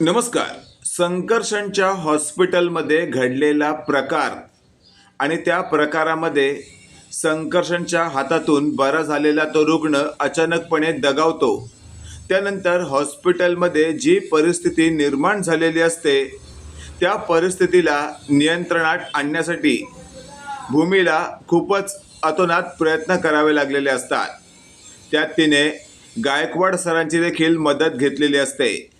नमस्कार. संकर्षणच्या हॉस्पिटलमध्ये घडलेला प्रकार आणि त्या प्रकारामध्ये संकर्षणच्या हातातून बरा झालेला तो रुग्ण अचानकपणे दगावतो. त्यानंतर हॉस्पिटलमध्ये जी परिस्थिती निर्माण झालेली असते त्या परिस्थितीला नियंत्रणात आणण्यासाठी भूमीला खूपच अतोनात प्रयत्न करावे लागलेले असतात. त्यात तिने गायकवाड सरांची देखील मदत घेतलेली असते.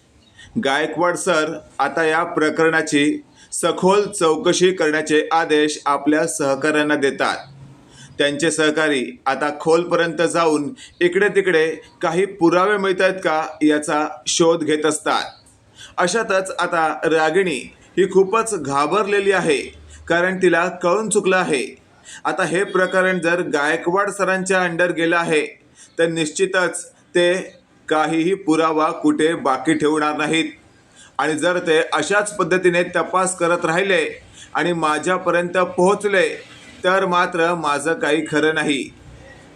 गायकवाड सर आता या प्रकरणाची सखोल चौकशी करण्याचे आदेश आपल्या सहकाऱ्यांना देतात. त्यांचे सहकारी आता खोलपर्यंत जाऊन इकडे तिकडे काही पुरावे मिळत आहेत का याचा शोध घेत असतात. अशातच आता रागिणी ही खूपच घाबरलेली आहे कारण तिला कळून चुकलं आहे. आता हे प्रकरण जर गायकवाड सरांच्या अंडर गेलं आहे तर निश्चितच ते काहीही पुरावा कुठे बाकी ठेवणार नाहीत. आणि जर ते अशाच पद्धतीने तपास करत राहिले आणि माझ्यापर्यंत पोहोचले तर मात्र माझं काही खरं नाही.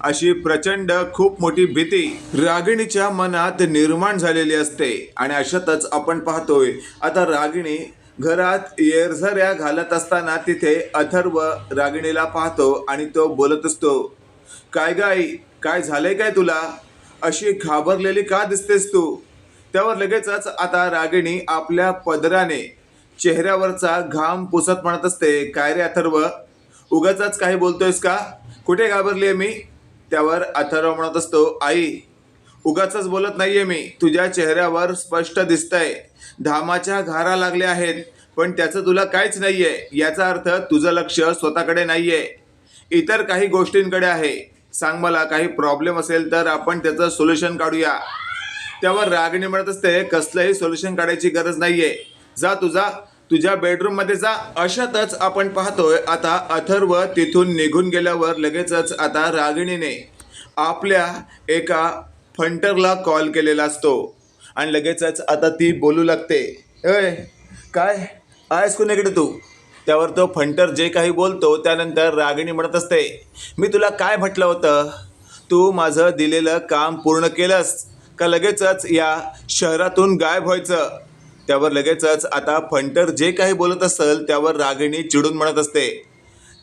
अशी प्रचंड खूप मोठी भीती रागिणीच्या मनात निर्माण झालेली असते आणि अशातच आपण पाहतोय आता रागिणी घरात येरझऱ्या घालत असताना तिथे अथर्व रागिणीला पाहतो आणि तो बोलत असतो काय गाई काय झालंय काय तुला? अशी घाबरलेली का दिसतेस तू? त्यावर लगेचच आता रागिणी आपल्या पदराने चेहऱ्यावरचा घाम पुसत म्हणत असते काय रे अथर्व? उगाच काही बोलतोयस का? कुठे घाबरली आहे मी? त्यावर अथर्व म्हणत असतो आई उगाच बोलत नाहीये मी. तुझ्या चेहऱ्यावर स्पष्ट दिसतंय. धामाच्या घारा लागल्या आहेत पण त्याचं तुला काहीच नाहीये. याचा अर्थ तुझं लक्ष स्वतःकडे नाहीये. इतर काही गोष्टींकडे आहे. सांग मला काही प्रॉब्लेम असेल तर आपण त्याचं सोल्युशन काढूया. त्यावर रागिणी म्हणत असते कसलंही सोल्युशन काढायची गरज नाहीये. जा तुझा तुझ्या बेडरूममध्ये जा. अशातच आपण पाहतोय आता अथर्व तिथून निघून गेल्यावर लगेचच आता रागिणीने आपल्या एका फंटरला कॉल केलेला असतो. आणि लगेचच आता ती बोलू लागते अय काय? आहेस कुणीकडे तू? त्यावर तो फंटर जे काही बोलतो त्यानंतर रागिणी म्हणत असते मी तुला काय म्हटलं होतं? तू माझं दिलेलं काम पूर्ण केलंस का लगेचच या शहरातून गायब व्हायचं? त्यावर लगेचच आता फंटर जे काही बोलत असेल त्यावर रागिणी चिडून म्हणत असते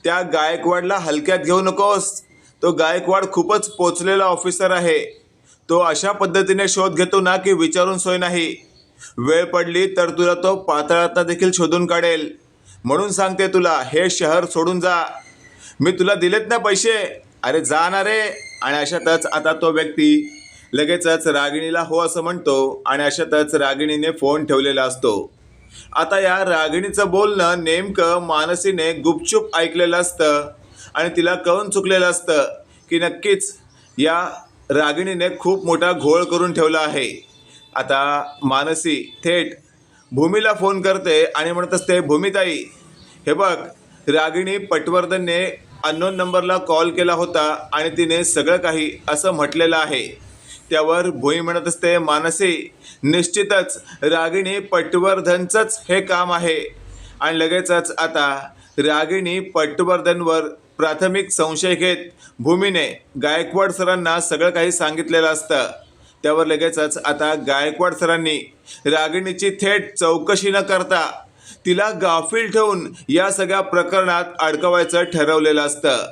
त्या गायकवाडला हलक्यात घेऊ नकोस. तो गायकवाड खूपच पोचलेला ऑफिसर आहे. तो अशा पद्धतीने शोध घेतो ना की विचारून सोय नाही. वेळ पडली तर तुला तो पातळातनं देखील शोधून काढेल. म्हणून सांगते तुला हे शहर सोडून जा. मी तुला दिलेत ना पैसे? अरे जा ना रे. आणि अशातच आता तो व्यक्ती लगेचच रागिणीला हो असं म्हणतो आणि अशातच रागिणीने फोन ठेवलेला असतो. आता या रागिणीचं बोलणं नेमकं मानसीने गुपचूप ऐकलेलं असतं आणि तिला कळून चुकलेलं असतं की नक्कीच या रागिणीने खूप मोठा घोळ करून ठेवला आहे. आता मानसी थेट भूमीला फोन करते आणि म्हणत असते भूमिताई हे बघ रागिणी पटवर्धनने अननोन नंबरला कॉल केला होता आणि तिने सगळं काही असं म्हटलेलं आहे. त्यावर भुई म्हणत असते मानसी निश्चितच रागिणी पटवर्धनचंच हे काम आहे. आणि लगेचच आता रागिणी पटवर्धनवर प्राथमिक संशय घेत भूमीने गायकवाड सरांना सगळं काही सांगितलेलं असतं. त्यावर लगेचच आता गायकवाड सरांनी रागिणीची थेट चौकशी न करता तिला गाफील ठेवून या सगळ्या प्रकरणात अडकवायचं ठरवलेलं असतं.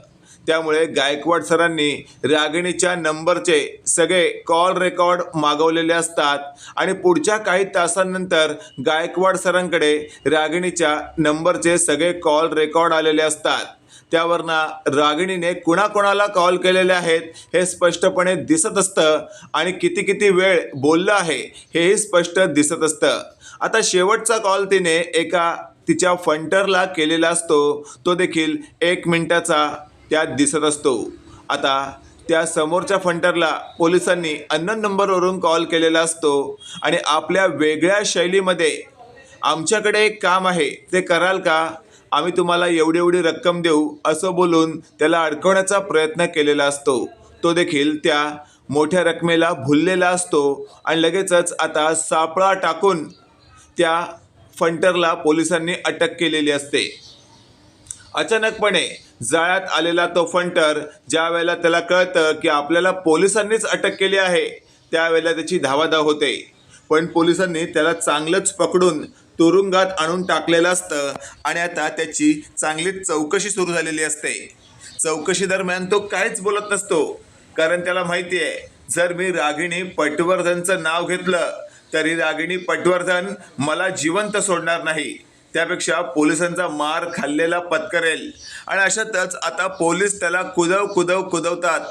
त्यामुळे गायकवाड सरांनी रागिणीच्या नंबरचे सगळे कॉल रेकॉर्ड मागवलेले असतात आणि पुढच्या काही तासांनंतर गायकवाड सरांकडे रागिणीच्या नंबरचे सगळे कॉल रेकॉर्ड आलेले असतात. त्यावरनं रागिणीने कुणाकोणाला कॉल केलेले आहेत हे स्पष्टपणे दिसत असतं. आणि किती किती वेळ बोललं आहे हेही स्पष्ट दिसत असतं. आता शेवटचा कॉल तिने एका तिच्या फंटरला केलेला असतो. तो देखील एक मिनटाचा त्यात दिसत असतो. आता त्या समोरच्या फंटरला पोलिसांनी अन्न नंबरवरून कॉल केलेला असतो. आणि आपल्या वेगळ्या शैलीमध्ये आमच्याकडे एक काम आहे ते कराल का? आम्ही तुम्हाला एवढी एवढी रक्कम देऊ असं बोलून त्याला अडकवण्याचा प्रयत्न केलेला असतो. तो देखील त्या मोठ्या रकमेला भुललेला असतो आणि लगेचच आता सापळा टाकून त्या फंटरला पोलिसांनी अटक केलेली असते. अचानकपणे जाळ्यात आलेला तो फंटर ज्या वेळेला त्याला कळतं की आपल्याला पोलिसांनीच अटक केली आहे त्यावेळेला त्याची धावाधाव होते. पण पोलिसांनी त्याला चांगलंच पकडून तुरुंगात आणून टाकलेलं असतं आणि आता त्याची चांगली चौकशी सुरू झालेली असते. चौकशी दरम्यान तो काहीच बोलत नसतो. कारण त्याला माहिती आहे जर मी रागिणी पटवर्धनचं नाव घेतलं तरी रागिणी पटवर्धन मला जिवंत सोडणार नाही. त्यापेक्षा पोलिसांचा मार खाल्लेला पत्करेल. आणि अशातच आता पोलीस त्याला कुदव कुदव कुदवतात.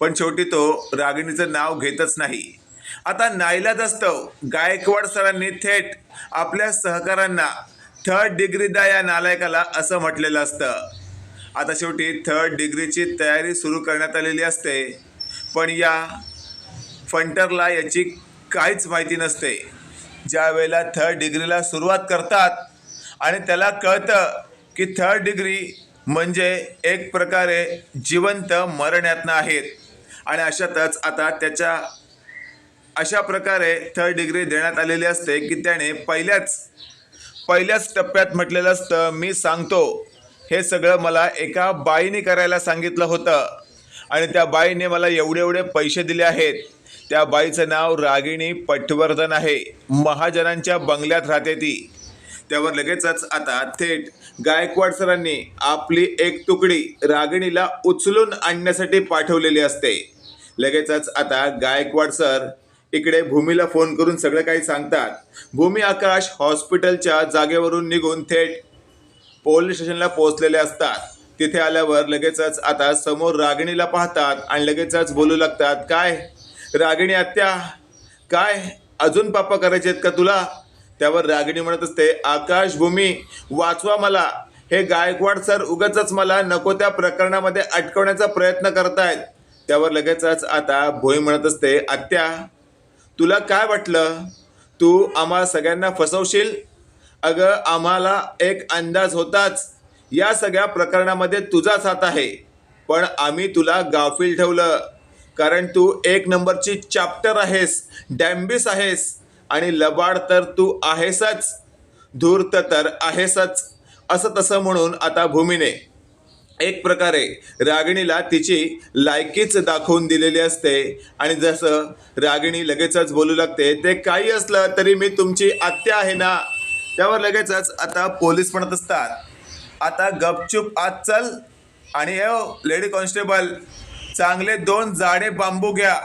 पण शेवटी तो रागिणीचं नाव घेतच नाही. आता नाईलाज असतं. गायकवाड सरांनी थेट आपल्या सहकाऱ्यांना थर्ड डिग्रीदा या नालायकाला असं म्हटलेलं असतं. आता शेवटी थर्ड डिग्रीची तयारी सुरू करण्यात आलेली असते. पण या फंटरला याची काहीच माहिती नसते. ज्या वेळेला थर्ड डिग्रीला सुरुवात करतात आणि त्याला कळतं की थर्ड डिग्री म्हणजे एक प्रकारे जिवंत मरण्यातनं आहेत. आणि अशातच आता त्याच्या अशा प्रकारे थर्ड डिग्री देण्यात आलेली असते की त्याने पहिल्याच पहिल्याच टप्प्यात म्हटलेलं असतं मी सांगतो. हे सगळं मला एका बाईने करायला सांगितलं होतं. आणि त्या बाईने मला एवढे एवढे पैसे दिले आहेत. त्या बाईचं नाव रागिणी पटवर्धन आहे. महाजनांच्या बंगल्यात राहते ती. त्यावर लगेचच आता थेट गायकवाड सरांनी आपली एक तुकडी रागिणीला उचलून आणण्यासाठी पाठवलेली असते. लगेचच आता गायकवाड सर इकडे भूमीला फोन करून सगळं काही सांगतात. भूमी आकाश हॉस्पिटलच्या जागेवरून निघून थेट पोलीस स्टेशनला पोहोचलेले असतात. तिथे आल्यावर लगेचच आता समोर रागिणीला पाहतात आणि लगेचच बोलू लागतात काय? रागिणी आत्या? काय? अजून पापा करायचे आहेत का तुला? त्यावर रागिणी म्हणत असते आकाश भूमी वाचवा मला. हे गायकवाड सर उगच मला नको त्या प्रकरणामध्ये अटकवण्याचा प्रयत्न करतायत. त्यावर लगेचच आता भोई म्हणत असते आत्या तुला काय वाटलं? तू आम्हा सगळ्यांना फसवशील? अगं आम्हाला एक अंदाज होताच. या सगळ्या प्रकरणामध्ये तुझाच हात आहे. पण आम्ही तुला गाफील ठेवलं. कारण तू एक नंबरची चॅप्टर आहेस डॅम्बिस आहेस आणि लबाड तर तू आहेसच. धूर्त तर आहेसच. असं तसं म्हणून आता भूमीने एक प्रकारे रागिणीला तिची लायकीच दाखवून दिलेली असते. आणि जसं रागिणी लगेचच बोलू लागते ते काही असलं तरी मी तुमची आत्या आहे ना? त्यावर लगेचच आता पोलीस म्हणत असतात. आता गपचूप आत चल. आणि ए हो, लेडी कॉन्स्टेबल चांगले दोन जाडे बांबू घ्या.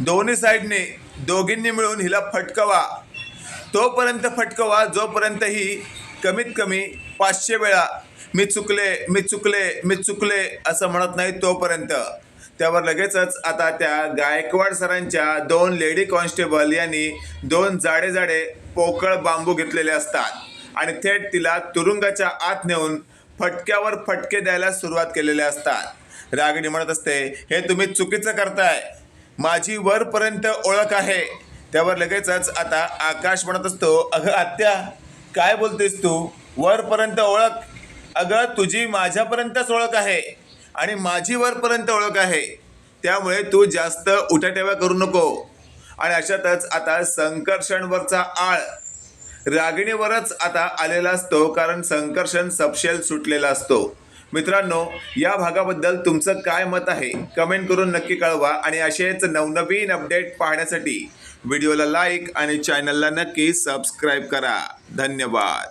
दोन्ही साईडने दोघींनी मिळून हिला फटकवा. तोपर्यंत फटकवा जोपर्यंत ही कमीत कमी पाचशे वेळा. मी चुकले मी चुकले मी चुकले असं म्हणत नाही तोपर्यंत. त्यावर लगेचच आता त्या गायकवाड सरांच्या दोन लेडी कॉन्स्टेबल यांनी दोन जाडे जाडे पोकळ बांबू घेतलेले असतात आणि थेट तिला तुरुंगाच्या आत नेऊन फटक्यावर फटके द्यायला सुरुवात केलेल्या असतात. रागिणी म्हणत असते हे तुम्ही चुकीचं करताय. माझी वरपर्यंत ओळख आहे. त्यावर लगेचच आता आकाश म्हणत असतो अगं आत्या काय बोलतेस तू? वरपर्यंत ओळख. अगं तुझी माझ्यापर्यंतच ओळख आहे आणि माझी वरपर्यंत ओळख आहे. त्यामुळे तू जास्त उठाटेवा करू नको. आणि अशातच आता संकर्षणवरचा आळ. रागिणीवरच आता आलेला असतो कारण संकर्षण सपशेल सुटलेला असतो. मित्रांनो या भागाबद्दल तुमचं काय मत आहे? कमेंट करून नक्की कळवा आणि असेच नवनवीन अपडेट पाहण्यासाठी व्हिडिओला लाईक आणि चॅनलला नक्की सबस्क्राईब करा. धन्यवाद.